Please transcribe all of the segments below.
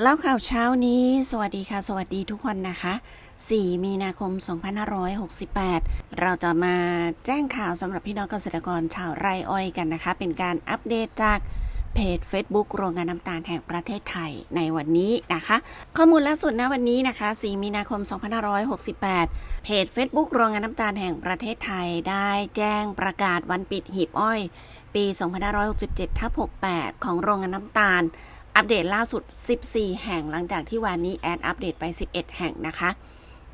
เล่าข่าวเช้านี้ สวัสดีค่ะ สวัสดีทุกคนนะคะ 4 มีนาคม 2568 เราจะมาแจ้งข่าวสำหรับพี่น้องเกษตรกรชาวไร่อ้อยกันนะคะ เป็นการอัปเดตจากเพจ Facebook โรงงานน้ำตาลแห่งประเทศไทยในวันนี้นะคะ ข้อมูลล่าสุดณวันนี้นะคะ 4 มีนาคม 2568 เพจ Facebook โรงงานน้ำตาลแห่งประเทศไทยได้แจ้งประกาศวันปิดหีบอ้อย ปี 2567ทับ68 ของโรงงานน้ำตาล อัปเดตล่าสุด 14 แห่งหลังจากที่วันนี้แอดอัปเดตไป 11 แห่งนะคะ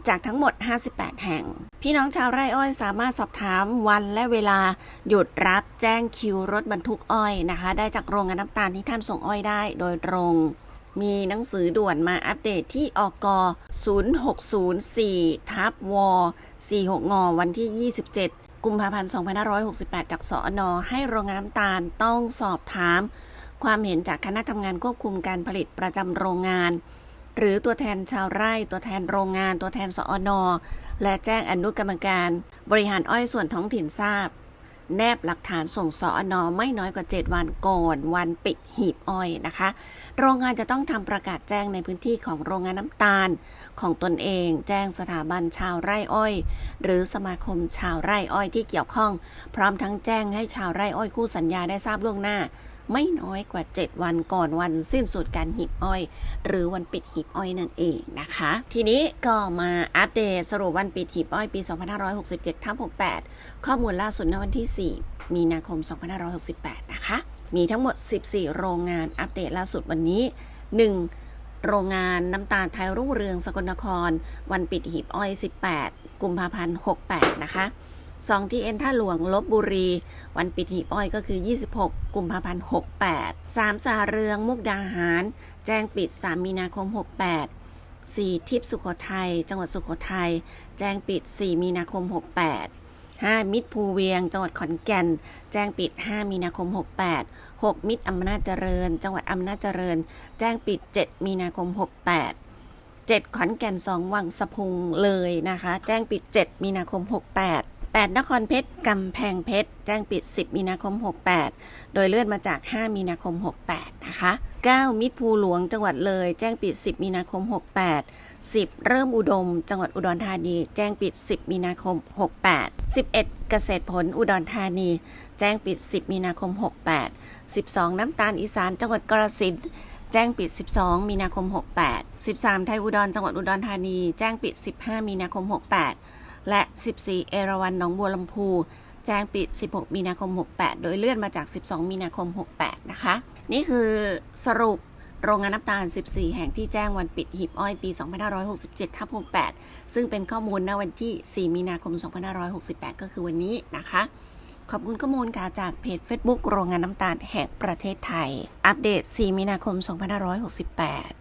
จากทั้งหมด 58 แห่ง พี่น้องชาวไร่อ้อยสามารถสอบถามวันและเวลาหยุดรับแจ้งคิวรถบรรทุกอ้อยนะคะ ได้จากโรงงานน้ำตาลที่ท่านส่งอ้อยได้โดยตรง มีหนังสือด่วนมาอัปเดตที่อก0604ทับว46งอวันที่ 27 กุมภาพันธ์2568 จากสอนอให้โรงงานน้ำตาลต้องสอบถาม ความเห็นจากคณะทำงานควบคุมการผลิตประจำโรงงาน หรือตัวแทนชาวไร่ ตัวแทนโรงงาน ตัวแทนสอนอและแจ้งอนุกรรมการ บริหารอ้อยส่วนท้องถิ่นทราบ แนบหลักฐานส่งสอนอไม่น้อยกว่า 7 วันก่อนวันปิดหีบอ้อยนะคะ โรงงานจะต้องทำประกาศแจ้งในพื้นที่ของโรงงานน้ำตาล ของตนเอง แจ้งสถาบันชาวไร่อ้อย หรือสมาคมชาวไร่อ้อยที่เกี่ยวข้อง พร้อมทั้งแจ้งให้ชาวไร่อ้อยคู่สัญญาได้ทราบล่วงหน้า ไม่น้อยกว่า 7 วันก่อนวันสิ้นสุดการหีบอ้อย หรือวันปิดหีบอ้อยนั่นเองนะคะ ทีนี้ก็มาอัปเดตสรุปวันปิดหีบอ้อยปี 2567ทับ68 ข้อมูลล่าสุดณวันที่ 4 มีนาคม 2568 นะคะ มีทั้งหมด 14 โรงงานอัปเดตล่าสุดวันนี้ 1. โรงงานน้ำตาลไทยรุ่งเรืองสกลนคร วันปิดหีบอ้อย 18 กุมภาพันธ์ 68 นะคะ 2ที่เอ็นท่าหลวงลบบุรี วันปิดหีบอ้อยก็คือ 26 กุมภาพันธ์ 68 3 สาเรืองมุกดาหาร แจ้งปิด 3 มีนาคม 68 4 ทิพสุโขทัย จังหวัดสุโขทัย แจ้งปิด 4 มีนาคม 68 5 มิตรภูเวียง จังหวัดขอนแก่น แจ้งปิด 5 มีนาคม 68 6 มิตรอำนาจเจริญ จังหวัดอำนาจเจริญ แจ้งปิด 7 มีนาคม 68 7 ขอนแก่น 2 วังสะพุงเลยนะคะ แจ้งปิด 7 มีนาคม 68 8 นครเพชรกำแพงเพชร แจ้งปิด 10 มีนาคม 68 โดยเลื่อนมาจาก 5 มีนาคม 68 นะคะ 9 มิตรภูหลวงจังหวัดเลย แจ้งปิด 10 มีนาคม 68 10 เริ่มอุดม จังหวัดอุดรธานี แจ้งปิด 10 มีนาคม 68 11 เกษตรผลอุดรธานี แจ้งปิด 10 มีนาคม 68 12 น้ำตาลอีสานจังหวัดกระสินแจ้งปิด 12 มีนาคม 68 13 ไทยอุดรจังหวัดอุดรธานี แจ้งปิด 15 มีนาคม 68 และ 14 เอราวัณหนองบัวลำพูแจ้งปิด 16 มีนาคม 68 โดยเลื่อนมาจาก 12 มีนาคม 68 นะคะ นี่คือสรุปโรงงานน้ำตาล 14 แห่งที่แจ้งวันปิดหีบอ้อยปี 2567ทับ68 ซึ่งเป็นข้อมูลณวันที่ 4 มีนาคม 2568 ก็คือวันนี้นะคะ ขอบคุณข้อมูลค่ะจากเพจ Facebook โรงงานน้ำตาลแห่งประเทศไทย อัปเดต 4 มีนาคม 2568